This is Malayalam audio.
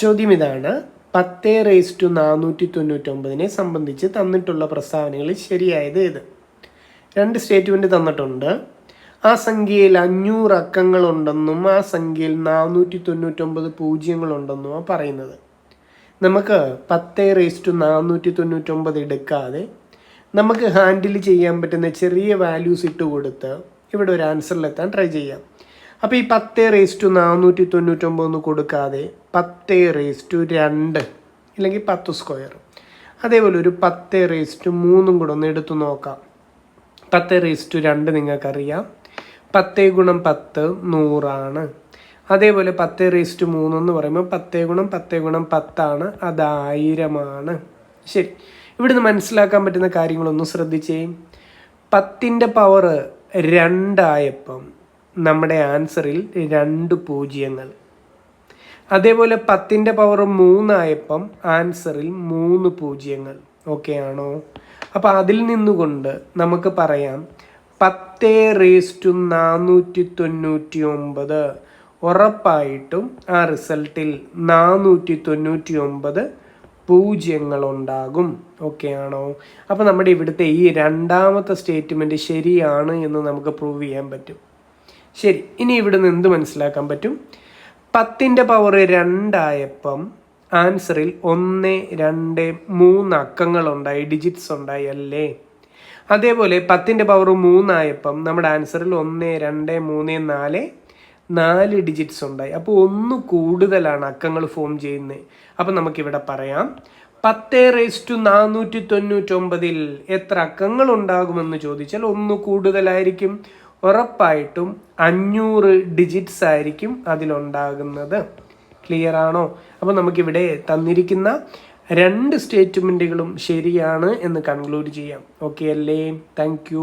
ചോദ്യം ഇതാണ്. പത്ത് റേസ് ടു നാനൂറ്റി തൊണ്ണൂറ്റൊമ്പതിനെ സംബന്ധിച്ച് തന്നിട്ടുള്ള പ്രസ്താവനകളിൽ ശരിയായത് ഏത്? രണ്ട് സ്റ്റേറ്റ്മെന്റ് തന്നിട്ടുണ്ട്. ആ സംഖ്യയിൽ അഞ്ഞൂറ് അക്കങ്ങളുണ്ടെന്നും ആ സംഖ്യയിൽ നാനൂറ്റി തൊണ്ണൂറ്റൊമ്പത് പൂജ്യങ്ങളുണ്ടെന്നുമാണ് പറയുന്നത്. നമുക്ക് പത്ത് റേസ് ടു നാനൂറ്റി തൊണ്ണൂറ്റൊമ്പത് എടുക്കാതെ നമുക്ക് ഹാൻഡിൽ ചെയ്യാൻ പറ്റുന്ന ചെറിയ വാല്യൂസ് ഇട്ട് കൊടുത്ത് ഇവിടെ ഒരു ആൻസറിലെത്താൻ ട്രൈ ചെയ്യാം. അപ്പോൾ ഈ പത്ത് റേസ് ടു നാനൂറ്റി തൊണ്ണൂറ്റൊമ്പതെന്ന് കൊടുക്കാതെ പത്ത് റേസ് ടു രണ്ട് ഇല്ലെങ്കിൽ പത്ത് സ്ക്വയർ അതേപോലെ ഒരു പത്ത് റേസ് ടു മൂന്നും കൂടെ ഒന്ന് എടുത്തു നോക്കാം. പത്ത് റേസ് ടു രണ്ട് നിങ്ങൾക്കറിയാം. പത്ത് ഗുണം പത്ത് നൂറാണ്. അതേപോലെ പത്ത് റേസ് ടു മൂന്നെന്ന് പറയുമ്പോൾ പത്ത് ഗുണം പത്ത് ഗുണം പത്താണ്. അത് ആയിരമാണ്. ശരി. ഇവിടുന്ന് മനസ്സിലാക്കാൻ പറ്റുന്ന കാര്യങ്ങളൊന്ന് ശ്രദ്ധിച്ചേ. പത്തിന്റെ പവർ രണ്ടായപ്പം നമ്മുടെ ആൻസറിൽ രണ്ട് പൂജ്യങ്ങൾ. അതേപോലെ പത്തിന്റെ പവർ മൂന്നായപ്പം ആൻസറിൽ മൂന്ന് പൂജ്യങ്ങൾ. ഓക്കെ ആണോ? അപ്പോൾ അതിൽ നിന്നുകൊണ്ട് നമുക്ക് പറയാം. പത്ത് റേസ് ടു നാനൂറ്റി തൊണ്ണൂറ്റി ഒമ്പത് ഉറപ്പായിട്ടും ആ റിസൾട്ടിൽ നാനൂറ്റി തൊണ്ണൂറ്റി ഒമ്പത് പൂജ്യങ്ങളുണ്ടാകും ഓക്കെ ആണോ? അപ്പോൾ നമ്മുടെ ഇവിടുത്തെ ഈ രണ്ടാമത്തെ സ്റ്റേറ്റ്മെന്റ് ശരിയാണ് എന്ന് നമുക്ക് പ്രൂവ് ചെയ്യാൻ പറ്റും. ശരി ഇനി ഇവിടുന്ന് എന്ത് മനസ്സിലാക്കാൻ പറ്റും? പത്തിന്റെ പവർ രണ്ടായപ്പം ആൻസറിൽ ഒന്ന് രണ്ട് മൂന്ന് അക്കങ്ങളുണ്ടായി ഡിജിറ്റ്സ് ഉണ്ടായി അല്ലേ? അതേപോലെ പത്തിന്റെ പവർ മൂന്നായപ്പം നമ്മുടെ ആൻസറിൽ ഒന്ന് രണ്ട് മൂന്ന് നാല് നാല് ഡിജിറ്റ്സ് ഉണ്ടായി. അപ്പോൾ ഒന്ന് കൂടുതലാണ് അക്കങ്ങൾ ഫോം ചെയ്യുന്നത്. അപ്പം നമുക്കിവിടെ പറയാം. പത്ത് റേസ് ടു നാനൂറ്റി തൊണ്ണൂറ്റൊമ്പതിൽ എത്ര അക്കങ്ങൾ ഉണ്ടാകുമെന്ന് ചോദിച്ചാൽ ഒന്ന് കൂടുതലായിരിക്കും. ഉറപ്പായിട്ടും അഞ്ഞൂറ് ഡിജിറ്റ്സ് ആയിരിക്കും അതിലുണ്ടാകുന്നത്. ക്ലിയർ ആണോ? അപ്പോൾ നമുക്കിവിടെ തന്നിരിക്കുന്ന രണ്ട് സ്റ്റേറ്റ്മെന്റുകളും ശരിയാണ് എന്ന് കൺക്ലൂഡ് ചെയ്യാം. ഓക്കെ അല്ലേ? താങ്ക്